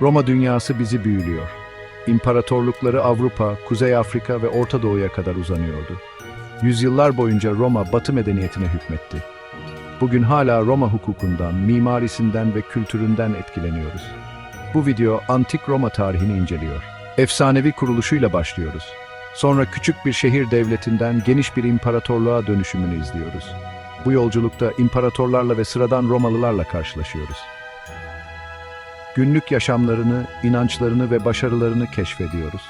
Roma dünyası bizi büyülüyor. İmparatorlukları Avrupa, Kuzey Afrika ve Orta Doğu'ya kadar uzanıyordu. Yüzyıllar boyunca Roma Batı medeniyetine hükmetti. Bugün hala Roma hukukundan, mimarisinden ve kültüründen etkileniyoruz. Bu video antik Roma tarihini inceliyor. Efsanevi kuruluşuyla başlıyoruz. Sonra küçük bir şehir devletinden geniş bir imparatorluğa dönüşümünü izliyoruz. Bu yolculukta imparatorlarla ve sıradan Romalılarla karşılaşıyoruz. Günlük yaşamlarını, inançlarını ve başarılarını keşfediyoruz.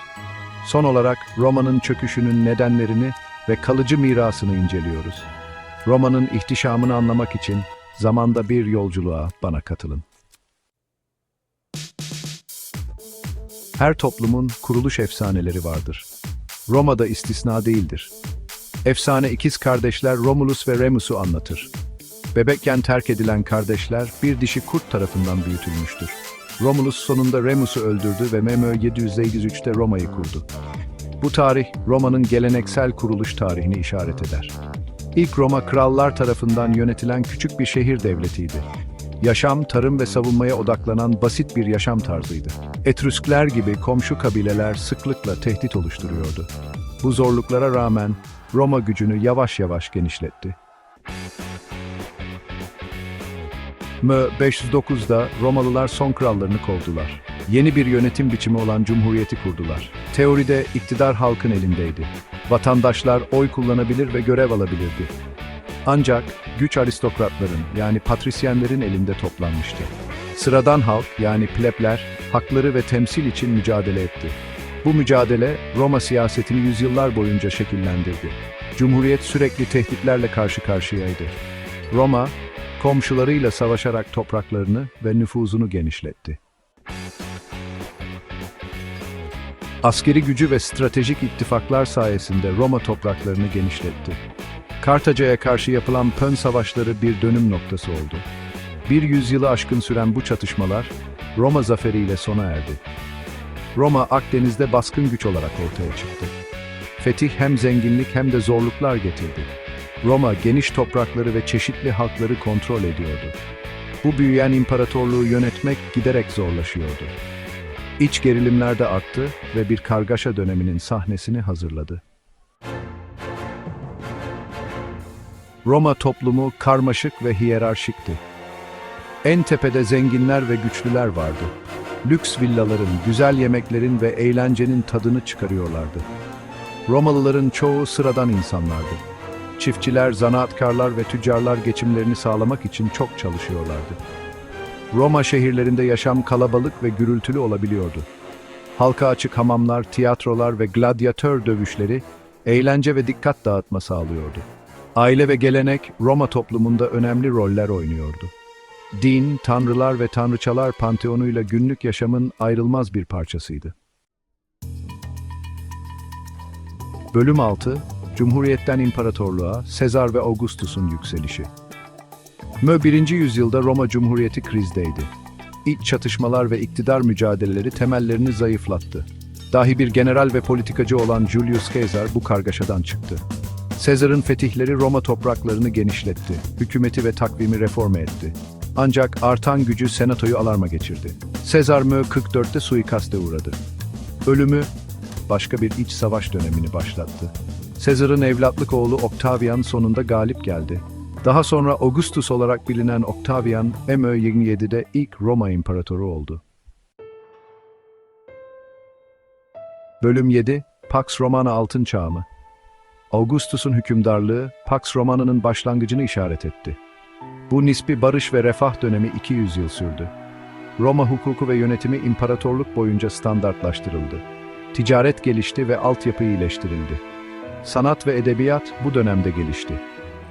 Son olarak Roma'nın çöküşünün nedenlerini ve kalıcı mirasını inceliyoruz. Roma'nın ihtişamını anlamak için zamanda bir yolculuğa bana katılın. Her toplumun kuruluş efsaneleri vardır. Roma'da istisna değildir. Efsane ikiz kardeşler Romulus ve Remus'u anlatır. Bebekken terk edilen kardeşler bir dişi kurt tarafından büyütülmüştür. Romulus sonunda Remus'u öldürdü ve Memo 753'te Roma'yı kurdu. Bu tarih Roma'nın geleneksel kuruluş tarihini işaret eder. İlk Roma krallar tarafından yönetilen küçük bir şehir devletiydi. Yaşam, tarım ve savunmaya odaklanan basit bir yaşam tarzıydı. Etrüskler gibi komşu kabileler sıklıkla tehdit oluşturuyordu. Bu zorluklara rağmen Roma gücünü yavaş yavaş genişletti. Mö 509'da Romalılar son krallarını kovdular. Yeni bir yönetim biçimi olan cumhuriyeti kurdular. Teoride iktidar halkın elindeydi. Vatandaşlar oy kullanabilir ve görev alabilirdi. Ancak güç aristokratların yani patrisyenlerin elinde toplanmıştı. Sıradan halk yani plebler hakları ve temsil için mücadele etti. Bu mücadele Roma siyasetini yüzyıllar boyunca şekillendirdi. Cumhuriyet sürekli tehditlerle karşı karşıyaydı. Roma, komşularıyla savaşarak topraklarını ve nüfuzunu genişletti. Askeri gücü ve stratejik ittifaklar sayesinde Roma topraklarını genişletti. Kartaca'ya karşı yapılan Pön Savaşları bir dönüm noktası oldu. Bir yüzyılı aşkın süren bu çatışmalar Roma zaferiyle sona erdi. Roma Akdeniz'de baskın güç olarak ortaya çıktı. Fetih hem zenginlik hem de zorluklar getirdi. Roma geniş toprakları ve çeşitli halkları kontrol ediyordu. Bu büyüyen imparatorluğu yönetmek giderek zorlaşıyordu. İç gerilimler de arttı ve bir kargaşa döneminin sahnesini hazırladı. Roma toplumu karmaşık ve hiyerarşikti. En tepede zenginler ve güçlüler vardı. Lüks villaların, güzel yemeklerin ve eğlencenin tadını çıkarıyorlardı. Romalıların çoğu sıradan insanlardı. Çiftçiler, zanaatkarlar ve tüccarlar geçimlerini sağlamak için çok çalışıyorlardı. Roma şehirlerinde yaşam kalabalık ve gürültülü olabiliyordu. Halka açık hamamlar, tiyatrolar ve gladyatör dövüşleri eğlence ve dikkat dağıtma sağlıyordu. Aile ve gelenek Roma toplumunda önemli roller oynuyordu. Din, tanrılar ve tanrıçalar panteonuyla günlük yaşamın ayrılmaz bir parçasıydı. Bölüm 6 Cumhuriyetten İmparatorluğa Sezar ve Augustus'un yükselişi. Mö 1. yüzyılda Roma Cumhuriyeti krizdeydi. İç çatışmalar ve iktidar mücadeleleri temellerini zayıflattı. Dahi bir general ve politikacı olan Julius Caesar bu kargaşadan çıktı. Sezar'ın fetihleri Roma topraklarını genişletti, hükümeti ve takvimi reforme etti. Ancak artan gücü senatoyu alarma geçirdi. Sezar Mö 44'te suikaste uğradı. Ölümü başka bir iç savaş dönemini başlattı. Sezar'ın evlatlık oğlu Octavian sonunda galip geldi. Daha sonra Augustus olarak bilinen Octavian, MÖ 27'de ilk Roma İmparatoru oldu. Bölüm 7, Pax Romana Altın Çağı mı? Augustus'un hükümdarlığı, Pax Romana'nın başlangıcını işaret etti. Bu nispi barış ve refah dönemi 200 yıl sürdü. Roma hukuku ve yönetimi imparatorluk boyunca standartlaştırıldı. Ticaret gelişti ve altyapı iyileştirildi. Sanat ve edebiyat bu dönemde gelişti.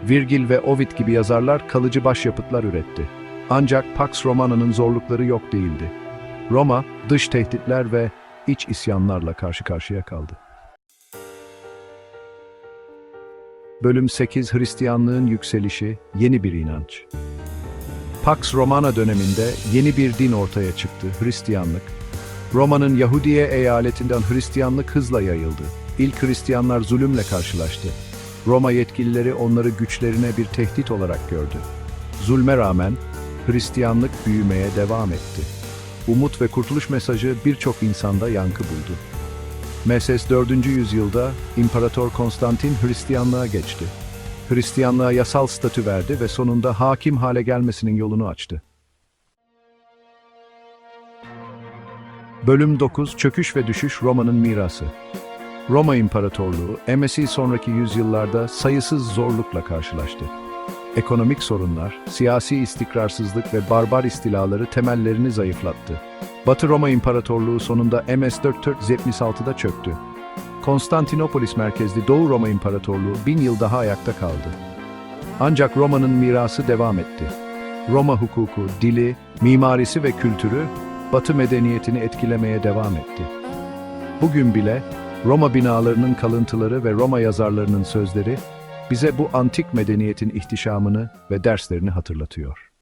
Virgil ve Ovid gibi yazarlar kalıcı başyapıtlar üretti. Ancak Pax Romana'nın zorlukları yok değildi. Roma, dış tehditler ve iç isyanlarla karşı karşıya kaldı. Bölüm 8 Hristiyanlığın yükselişi, yeni bir inanç. Pax Romana döneminde yeni bir din ortaya çıktı, Hristiyanlık. Roma'nın Yahudiye eyaletinden Hristiyanlık hızla yayıldı. İlk Hristiyanlar zulümle karşılaştı. Roma yetkilileri onları güçlerine bir tehdit olarak gördü. Zulme rağmen Hristiyanlık büyümeye devam etti. umut ve kurtuluş mesajı birçok insanda yankı buldu. Meses 4. yüzyılda İmparator Konstantin Hristiyanlığa geçti. Hristiyanlığa yasal statü verdi ve sonunda hakim hale gelmesinin yolunu açtı. Bölüm 9 Çöküş ve Düşüş Roma'nın Mirası Roma İmparatorluğu, Emesi sonraki yüzyıllarda sayısız zorlukla karşılaştı. Ekonomik sorunlar, siyasi istikrarsızlık ve barbar istilaları temellerini zayıflattı. Batı Roma İmparatorluğu sonunda MS 476'da çöktü. Konstantinopolis merkezli Doğu Roma İmparatorluğu bin yıl daha ayakta kaldı. Ancak Roma'nın mirası devam etti. Roma hukuku, dili, mimarisi ve kültürü Batı medeniyetini etkilemeye devam etti. Bugün bile Roma binalarının kalıntıları ve Roma yazarlarının sözleri bize bu antik medeniyetin ihtişamını ve derslerini hatırlatıyor.